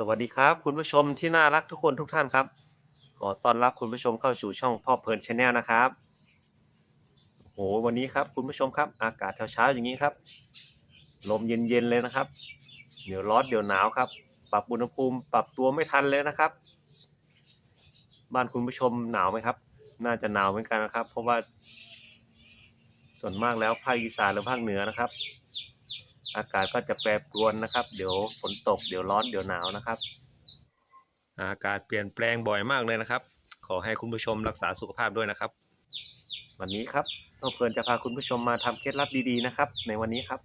สวัสดีครับ คุณผู้ชมที่น่ารักทุกคนทุกท่านครับ ขอต้อนรับคุณผู้ชมเข้าสู่ช่องพ่อเพลินชาแนลนะครับโอ้โหวันนี้ครับคุณผู้ชมครับ อากาศเช้าๆอย่างนี้ครับ ลมเย็นๆเลยนะครับ เดี๋ยวร้อนเดี๋ยวหนาวครับ ปรับอุณหภูมิปรับตัวไม่ทันเลยนะครับ บ้านคุณผู้ชมหนาวไหมครับ น่าจะหนาวเหมือนกันนะครับ เพราะว่า ส่วนมากแล้วภาคอีสานหรือภาคเหนือนะครับ อากาศก็จะแปรปรวนนะครับ เดี๋ยวฝนตกเดี๋ยวร้อนเดี๋ยวหนาวนะครับ อากาศเปลี่ยนแปลงบ่อยมากเลยนะครับ ขอให้คุณผู้ชมรักษาสุขภาพด้วยนะครับ วันนี้ครับต้องเพลินจะพาคุณผู้ชมมาทำเคล็ดลับดีๆนะครับ ในวันนี้ครับ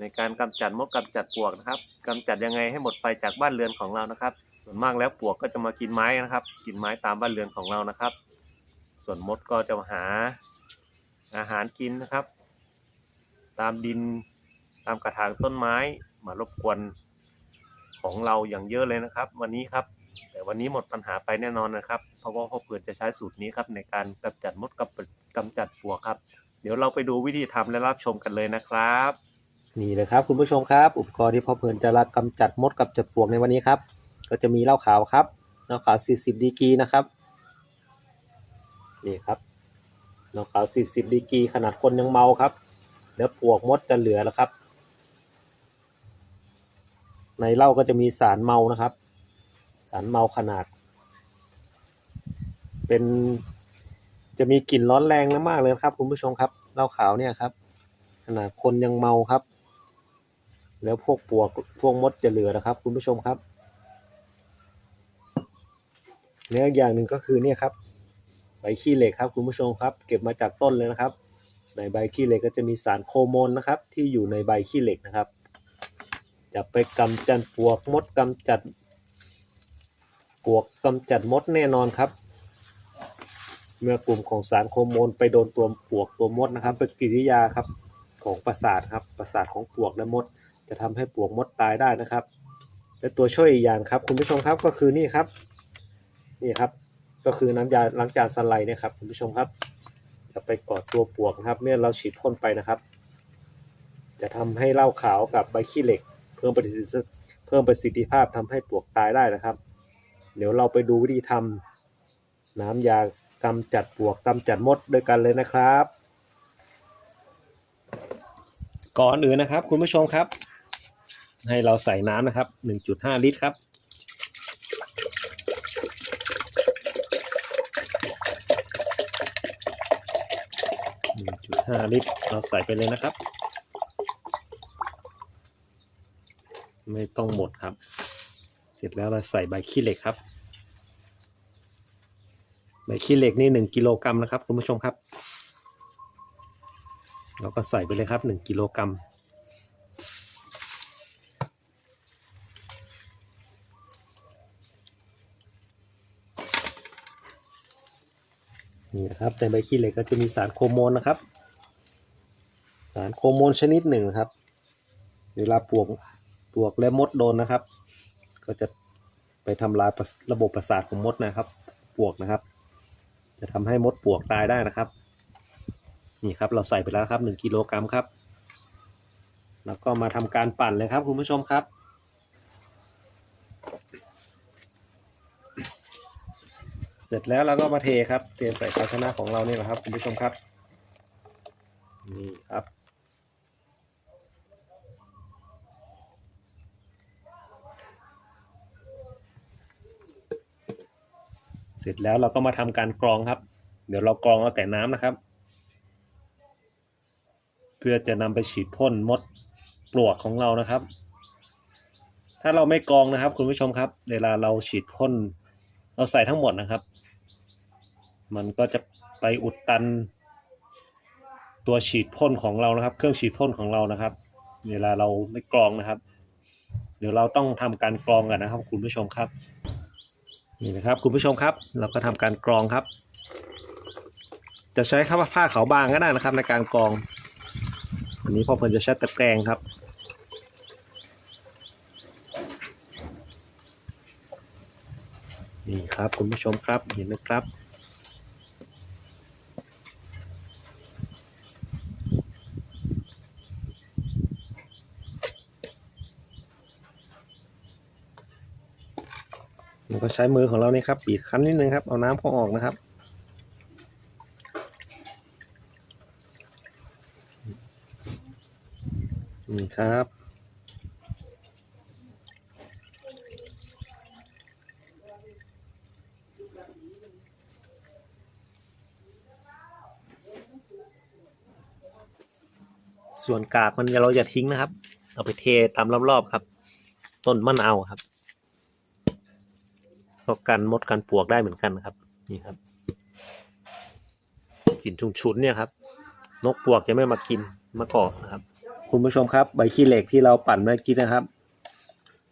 ในการกำจัดมดกำจัดปลวกนะครับกำจัดยังไงให้หมดไปจากบ้านเรือนของเรานะครับ ส่วนมากแล้วปลวกก็จะมากินไม้นะครับ กินไม้ตามบ้านเรือนของเรานะครับ ส่วนมดก็จะมาหาอาหารกินนะครับ ตามดิน ตามกระถางต้นไม้มารบกวนของเราอย่างเยอะเลยนะครับ วันนี้ครับ แต่วันนี้หมดปัญหาไปแน่นอนนะครับ เพราะว่าพ่อเพื่อนจะใช้สูตรนี้ครับในการกำจัดมดกับกำจัดปลวกครับ เดี๋ยวเราไปดูวิธีทำและรับชมกันเลยนะครับ นี่เลยครับคุณผู้ชมครับ อุปกรณ์ที่พ่อเพื่อนจะรักกำจัดมดกับจัดปลวกในวันนี้ครับ ก็จะมีเหล้าขาวครับเหล้าขาว 40 ดีกรีนะครับนี่ครับเหล้าขาว 40 ดีกรีขนาดคนยังเมาครับ แล้วปลวกมดจะเหลือแล้วครับ ในเหล้าก็จะมีสารเมานะครับ สารเมาขนาด เป็นจะมีกลิ่นร้อนแรงและมากเลยครับ คุณผู้ชมครับเหล้าขาวเนี่ยครับ ขนาดคนยังเมาครับ แล้วพวกปวกพวกมดจะเหลือนะครับ คุณผู้ชมครับเนื้ออย่างหนึ่งก็คือเนี่ยครับ ใบขี้เหล็กครับ คุณผู้ชมครับ เก็บมาจากต้นเลยนะครับ ในใบขี้เหล็กก็จะมีสารโคโมนนะครับ ที่อยู่ในใบขี้เหล็กนะครับ จะไปกำจัดปวกมดกำจัดปวกกำจัดมดแน่นอนครับ เมื่อกลุ่มของสารโคโมนไปโดนตัวปวกตัวมดนะครับ เป็นกิริยาครับของประสาทครับประสาทของปวกและมด จะทำให้ปวกมดตายได้นะครับ และตัวช่วยอีกอย่างครับ คุณผู้ชมครับก็คือนี่ครับ นี่ครับ ก็คือน้ำยาล้างจานสไลด์นะครับ คุณผู้ชมครับ จะไปกอดตัวปวกนะครับ เมื่อเราฉีดพ่นไปนะครับ จะทำให้เหล้าขาวกับใบขี้เหล็ก เพิ่มประสิทธิเพิ่มประสิทธิภาพทำให้ปลวกตายได้นะครับ เดี๋ยวเราไปดูวิธีทำน้ำยากำจัดปลวกกำจัดมดด้วยกันเลยนะครับ ก่อนอื่นนะครับ คุณผู้ชมครับ ให้เราใส่น้ำนะครับ 1.5 ลิตรครับ1.5ลิตรเราใส่ไปเลยนะครับ ไม่ต้องหมดครับ เสร็จแล้วเราใส่ใบขี้เหล็กครับ ใบขี้เหล็กนี่หนึ่งกิโลกรัมนะครับคุณผู้ชมครับ เราก็ใส่ไปเลยครับหนึ่งกิโลกรัมนี่นะครับในใบขี้เหล็กก็จะมีสารโคโมนนะครับ สารโคโมนชนิดหนึ่งนะครับ เวลาปลวก วกและมดโดนนะครับ ก็จะไปทำลายระบบประสาทของมดนะครับปวกนะครับ จะทำให้มดปวกตายได้นะครับ นี่ครับเราใส่ไปแล้วครับหนึ่งกิโลกรัมครับ แล้วก็มาทำการปั่นเลยครับคุณผู้ชมครับเสร็จแล้วเราก็มาเทครับ เทใส่ภาชนะของเรานี่แหละครับ คุณผู้ชมครับ นี่ครับ ร็จแล้วเราก็มาทำการกรองครับ เดี๋ยวเรากรองเอาแต่น้ำนะครับ เพื่อจะนำไปฉีดพ่นมดปลวกของเรานะครับ ถ้าเราไม่กรองนะครับ คุณผู้ชมครับ เวลาเราฉีดพ่นเราใส่ทั้งหมดนะครับ มันก็จะไปอุดตัน ตัวฉีดพ่นของเรานะครับ เครื่องฉีดพ่นของเรานะครับ เวลาเราไม่กรองนะครับ เดี๋ยวเราต้องทำการกรองกันนะครับ คุณผู้ชมครับ นี่นะครับคุณผู้ชมครับ เราก็ทำการกรองครับ จะใช้ข้าวผ้าขาวบางก็ได้นะครับ ในการกรองวันนี้พ่อเพิ่นจะใช้ตะแกรงครับนี่ครับคุณผู้ชมครับเห็นไหมครับ แล้วก็ ใช้มือของเรานี่ครับบีบคั้นนิดนึงครับ เอาน้ำเขาออกนะครับ นี่ครับส่วนกากมันเราอย่าทิ้งนะครับ เอาไปเทตามรอบๆครับ ต้นมะนาวครับ ก็กันมดกันปลวกได้เหมือนกันครับ นี่ครับกลิ่นชุนๆเนี่ยครับ นกปลวกจะไม่มากินมะกอกนะครับ คุณผู้ชมครับ ใบขี้เหล็กที่เราปั่นเมื่อกี้นะครับ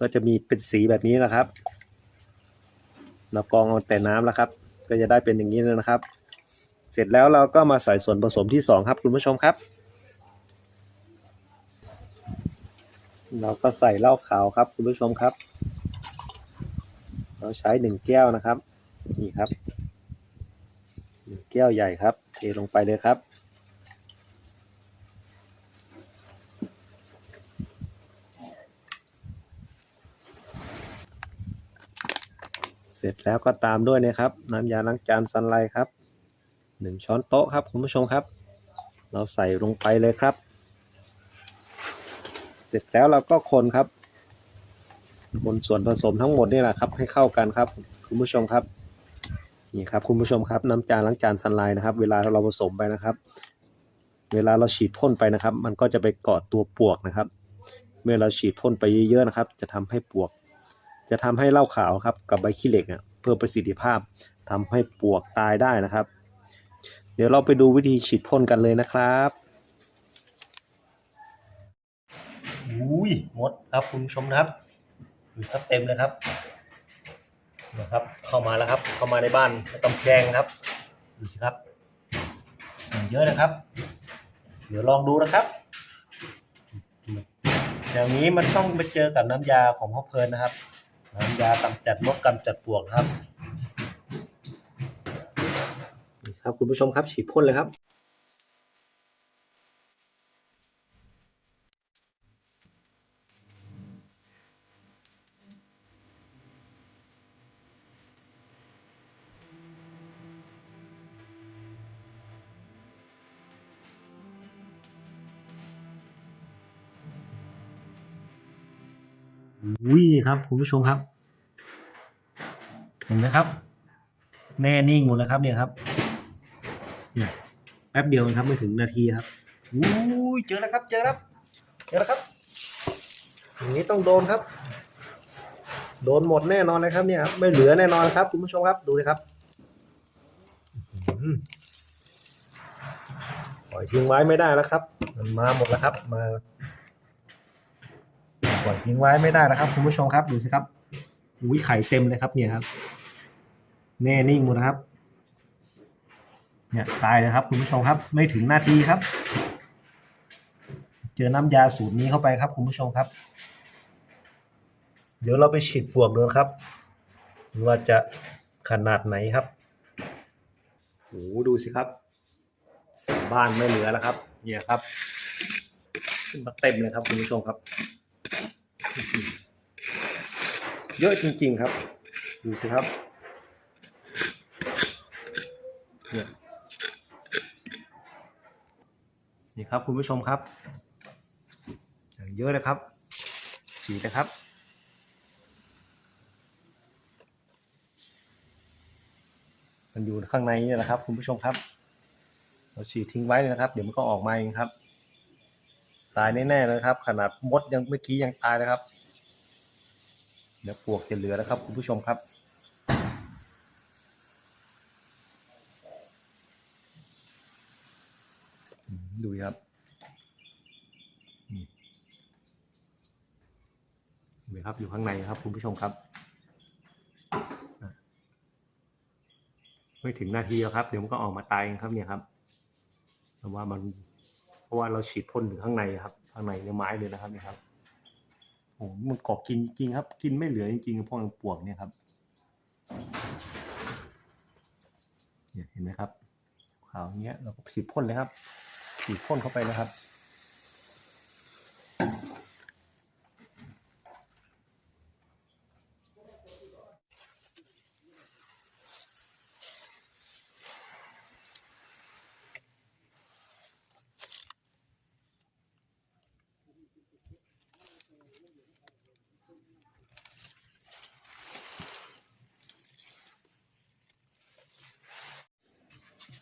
ก็จะมีเป็นสีแบบนี้นะครับ เรากรองเอาแต่น้ำแล้วครับ ก็จะได้เป็นอย่างนี้นะครับ เสร็จแล้วเราก็มาใส่ส่วนผสมที่สองครับคุณผู้ชมครับ เราก็ใส่เหล้าขาวครับ คุณผู้ชมครับ เราใช้หนึ่งแก้วนะครับ นี่ครับหนึ่งแก้วใหญ่ครับ เทลงไปเลยครับ เสร็จแล้วก็ตามด้วยนะครับ น้ำยาล้างจานซันไลท์ครับหนึ่งช้อนโต๊ะครับคุณผู้ชมครับ เราใส่ลงไปเลยครับ เสร็จแล้วเราก็คนครับ คนส่วนผสมทั้งหมดนี่แหละครับ ให้เข้ากันครับ คุณผู้ชมครับนี่ครับคุณผู้ชมครับน้ำจานล้างจานซันไลน์นะครับ เวลาเราผสมไปนะครับ เวลาเราฉีดพ่นไปนะครับ มันก็จะไปเกาะตัวปลวกนะครับ เมื่อเราฉีดพ่นไปเยอะๆนะครับ จะทำให้ปลวก จะทำให้เหล้าขาวครับกับใบขี้เหล็กอะเพิ่มประสิทธิภาพทำให้ปลวกตายได้นะครับ เดี๋ยวเราไปดูวิธีฉีดพ่นกันเลยนะครับอุ้ยมดครับคุณผู้ชมนะครับ ครับเต็มเลยครับนะครับ เข้ามาแล้วครับ เข้ามาในบ้านกำแพงครับ ดูสิครับเยอะนะครับ เดี๋ยวลองดูนะครับอย่างนี้มันต้องไปเจอกับน้ำยาของพ่อเพลินนะครับ น้ำยากำจัดมดกำจัดปวกครับนี่ครับคุณผู้ชมครับฉีดพ่นเลยครับ อุ้ยนี่ครับคุณผู้ชมครับ เห็นไหมครับ แน่นิ่งหมดแล้วครับเนี่ยครับเนี่ยแป๊บเดียวครับไม่ถึงนาทีครับอุ้ยเจอแล้วครับ เจอแล้วเจอแล้วครับอย่างนี้ต้องโดนครับ โดนหมดแน่นอนเลยครับเนี่ยครับไม่เหลือแน่นอนครับคุณผู้ชมครับดูเลยครับปล่อยทิ้งไว้ไม่ได้แล้วครับ มันมาหมดแล้วครับ มา ปล่อยทิ้งไว้ไม่ได้นะครับคุณผู้ชมครับดูสิครับอุ้ยไข่เต็มเลยครับเนี่ยครับ แน่นิ่งหมดนะครับ เนี่ยตายเลยครับ คุณผู้ชมครับไม่ถึงนาทีครับ เจอน้ำยาสูตรนี้เข้าไปครับ คุณผู้ชมครับ เดี๋ยวเราไปฉีดปลวกดูนะครับ ว่าจะขนาดไหนครับโอ้ดูสิครับสบ้านไม่เหลือแล้วครับ เนี่ยครับขึ้นมาเต็มเลยครับคุณผู้ชมครับ เยอะจริงๆครับ ดูสิครับเนี่ยนี่ครับคุณผู้ชมครับ เยอะเลยครับฉีดนะครับมันอยู่ข้างในนี่แหละครับ คุณผู้ชมครับ เราฉีดทิ้งไว้เลยนะครับ เดี๋ยวมันก็ออกมาเองครับ ตายแน่ๆเลยครับ ขนาดมดยังเมื่อกี้ยังตายเลยครับ เดี๋ยวปลวกจะเหลือแล้วครับ คุณผู้ชมครับดูครับนี่เห็นครับอยู่ข้างในครับ คุณผู้ชมครับ ไม่ถึงนาทีแล้วครับ เดี๋ยวมันก็ออกมาตายเองครับเนี่ยครับแต่ว่ามันะว่าเราฉีดพ่นถึงข้างในครับ ข้างในในไม้เลยนะครับเนี่ยครับโอ้โหมันกอกกินจริงครับ กินไม่เหลือจริงๆพวกปวกเนี่ยครับเห็นไหมครับขาวเงี้ยเราก็ฉีดพ่นเลยครับฉีดพ่นเข้าไปนะครับ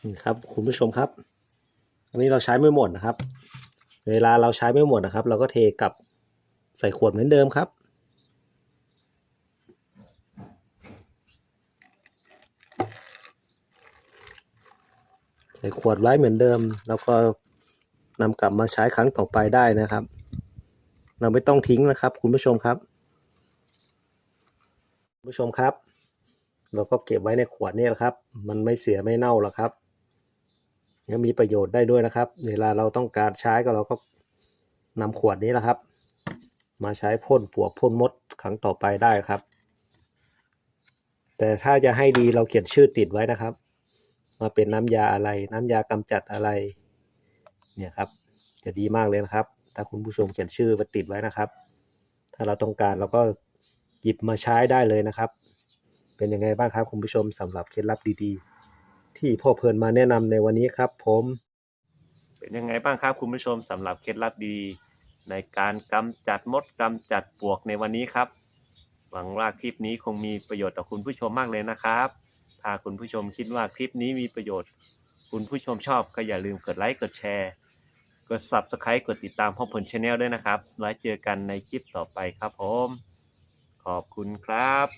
นี่ครับคุณผู้ชมครับ อันนี้เราใช้ไม่หมดนะครับ เวลาเราใช้ไม่หมดนะครับ เราก็เทกลับใส่ขวดเหมือนเดิมครับใส่ขวดไว้เหมือนเดิม แล้วก็นำกลับมาใช้ครั้งต่อไปได้นะครับ เราไม่ต้องทิ้งนะครับ คุณผู้ชมครับคุณผู้ชมครับ เราก็เก็บไว้ในขวดนี่แหละครับ มันไม่เสียไม่เน่าหรอกครับ ยังมีประโยชน์ได้ด้วยนะครับ เวลาเราต้องการใช้ก็เราก็นำขวดนี้แหละครับ มาใช้พ่นปวกพ่นมดครั้งต่อไปได้ครับ แต่ถ้าจะให้ดีเราเขียนชื่อติดไว้นะครับ มาเป็นน้ำยาอะไร น้ำยากำจัดอะไร เนี่ยครับ จะดีมากเลยนะครับ ถ้าคุณผู้ชมเขียนชื่อมาติดไว้นะครับ ถ้าเราต้องการเราก็หยิบมาใช้ได้เลยนะครับ เป็นยังไงบ้างครับคุณผู้ชมสำหรับเคล็ดลับดีๆ ที่พ่อเพลินมาแนะนำในวันนี้ครับ ผม เป็นยังไงบ้างครับคุณผู้ชมสำหรับเคล็ดลับดีในการกำจัดมดกำจัดปลวกในวันนี้ครับ หวังว่าคลิปนี้คงมีประโยชน์ต่อคุณผู้ชมมากเลยนะครับ ถ้าคุณผู้ชมคิดว่าคลิปนี้มีประโยชน์ คุณผู้ชมชอบก็อย่าลืมกดไลค์กดแชร์กด Subscribe กดติดตามพ่อเพลินชาแนลด้วยนะครับแล้วเจอกันในคลิปต่อไปครับผม ขอบคุณครับ